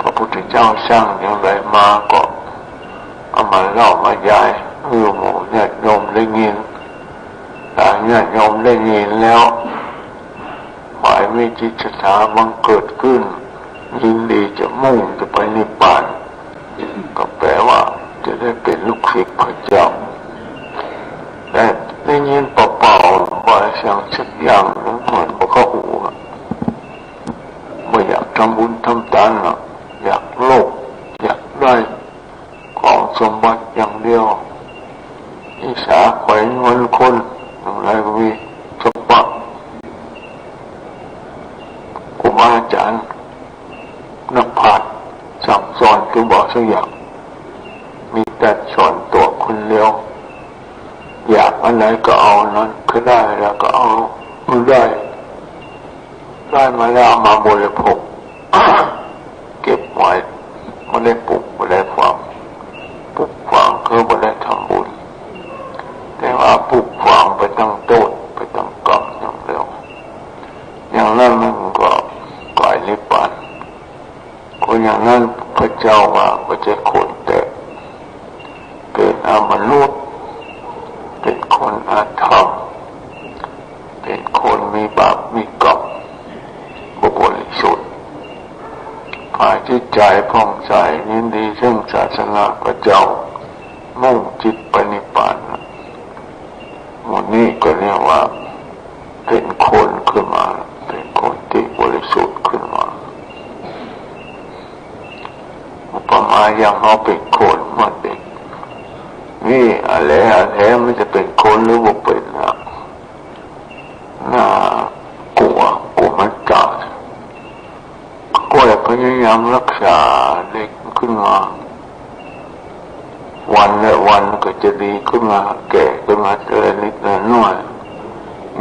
พระพุทธเจ้าสร้างอย่างไรมาก็เอามาเล่ามายายเออหมูญาติโยมได้ยินแต่ญาติโยมได้ยินแล้วหมายไม่จิตสาบังเกิดขึ้น ยินดีจะมุ่งจะไปนิพพาน ก็แปลว่าจะได้เป็นลูกศิษย์พระเจ้าแต่ได้ยินเปล่าๆว่าสิ่งสักอย่างเหมือนพวกเขาหูไม่อยากทำบุญทำทานหรอกอยากโลภอยากได้ของ สมบัติอย่างเดียวอิสาแขวนเงินคนอะไรก็มีสมบัติครูบาอาจารย์นักพาชสั่งสอนคือบอกสักอย่างมีแต่สอนตัวคนเดียว อยากอะไรก็เอานั้นก็ได้แล้วก็เอาไม่ได้ได้มาแล้วมาบริโภค เก็บไว้ไม่ได้ปลูกไม่ได้ฝังปลูกฝังคือไม่ได้ ทำบุญ แต่ว่าปลูกฝังไปตั้งต้นไปตั้งกองอย่างเดียวอย่างนั้นมันก็กลายนิพพานคนอย่างนั้นพระเจ้าว่าก็จะคนแต่เกิดอามนุษย์เป็นคนอาธรรมเป็นคนมีบาปมีกรรมบริสุทธิ์ฝ่ายจิตใจผ่องใสยินดีซึ่งศาสนาพระเจ้า มุ่งจิตปณิพานหมดนี้ก็เรียกว่าเป็นคนขึ้นมา เป็นคนที่บริสุทธิ์ขึ้นมาอุปมาอย่างเขาเป็นคนเมื่อเด็กนี่อะไรอะไรมันจะเป็นคนหรือว่าเป็นนะน่ากลัวกลัวมันตายก็เลยพยายามรักษาเด็กขึ้นมา วันละวันก็จะดีขึ้นมาแก่ขึ้นมาเจอนิดหน่อย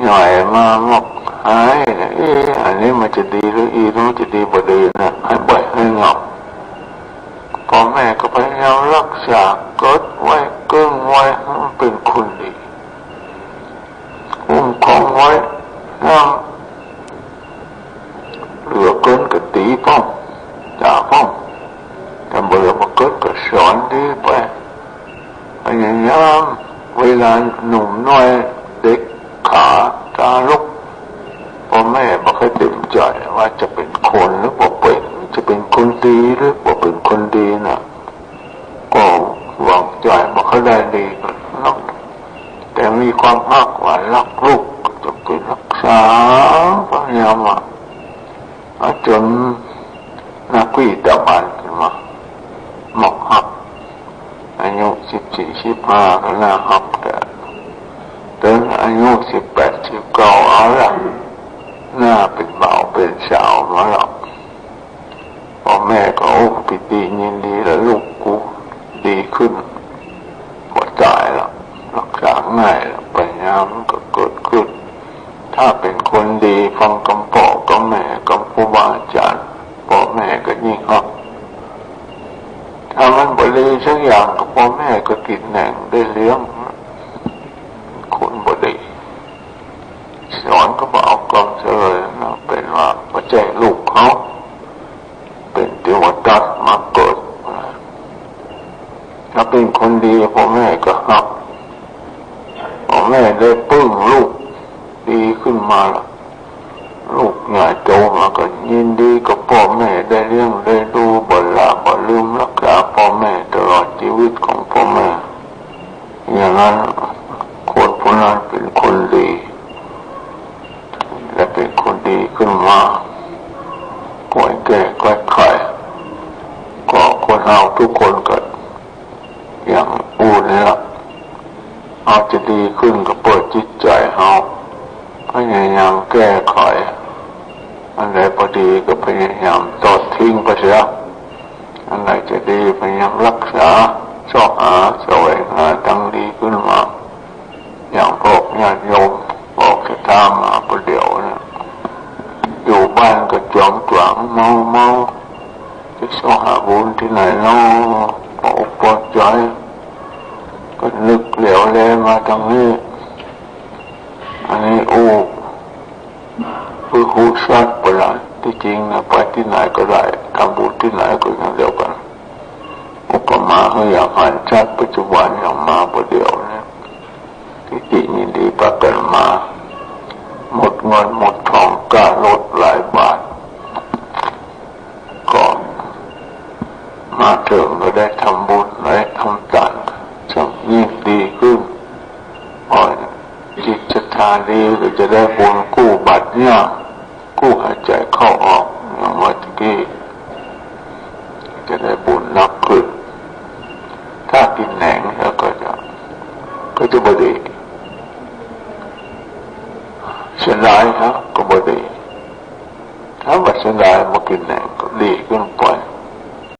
หน่อยมามกหายเอ๊ะอันนี้มันจะดีหรืออีนู้จะดีบ่ดีนะให้บ่อยให้เงาพ่อแม่ก็พยายามรักษาเกิดไว้เกิ้งไว้มันเป็นคนดีคุ้มครองไว้นะเหลือเกินก็ตีป้องด่าป้องแต่เบื่อมาเกิดก็สอนดีไป ยายามเวลาหนุ่มน้อยเด็กขาตาลุกพ่อแม่บอกให้เต็มใจว่าจะเป็นคนหรือบ่เป็นจะเป็นคนดีหรือบ่เป็นคนดีนะก็หวังใจบอกเขาได้ดีก็รักแต่มีความภาคว่ารักลูกจะไปรักษาพยายามอะจนนักวิตามาหมอกหักอายุ สิบสี่สิบห้าก็น่าหักแต่ถึงอายุสิบแปดสิบเก้าเอาละหน้าเป็นเบาเป็นสาวมาหรอกพ่อแม่ก็โอ้ปิติยินดีแล้วลูกกูดีขึ้นหมดตายแล้วรักษาง่ายแล้วปัญญามันก็เกิดขึ้น ถ้าเป็นคนดีฟังคำพ่อคำแม่คำครูบาอาจารย์พ่อแม่ก็ยิ่งฮักถ้ามันบริสักอย่างกับพ่อแม่ก็กินแหน่งได้เลี้ยงคนบดีสอนก็บอกเอากำเฉยนะเป็นว่าปัจจัยลูกเขาเป็นเทวดามาเกิด ถ้าเป็นคนดีพ่อแม่ก็ฮักพ่อแม่ได้ปึ้งลูกดีขึ้นมาลูกหงายโตมาก็ยินดีกับพ่อแม่ได้เลี้ยงได้ดูบลาบลืมรักษาพ่อแม่ตลอดชีวิตของพ่อแม่ อย่างนั้นคนผู้นั้นเป็นคนดี และเป็นคนดีขึ้นมาก่อยแก่ก่อยไข่ก็คนเราทุกคนก็อย่างอูนี่ละเอาจะดีขึ้นก็เปิดจิตใจเอาพยายามแก้ไขอันไหนพอดีก็พยายามตอดทิ้งไปเสียอันไหนจะดีพยายามรักษาชอบหาสวงหาตั้งดีขึ้นมา อย่างพวกญาติโยมบอกจะตามมาประเดี๋ยวนี่ยอยู่บ้านก็จอมกลางเมาเมาจะชอบหาบุญที่ไหนเนาะปวดปวดใจก็นึก เหลวเลยมาทางนี้ อันนี้อ้คือหูชัดประหลาดที่จริงนะไปที่ไหนก็ได้ทำบุญที่ไหนก็อย่างเดียวกัน อุปมาเขาอยากหันชาติปัจจุบันอย่างมาประเดียวเนี่ยที่จิยินดีประกันมา หมดเงินหมดทองก้าลดหลายบาทก็มาถึงก็ได้ทำบุญได้ทำทานจะยิ่งดีขึ้นพอจิตจะทานดีก็จะ ได้บุญกู้บัตรเนี่ย กู้หายใจเข้าออกอย่างเมื่อกี้จะได้บุญนักขึ้น ถ้ากินแหนงแล้วก็จะก็จะบดีเสียดายครับ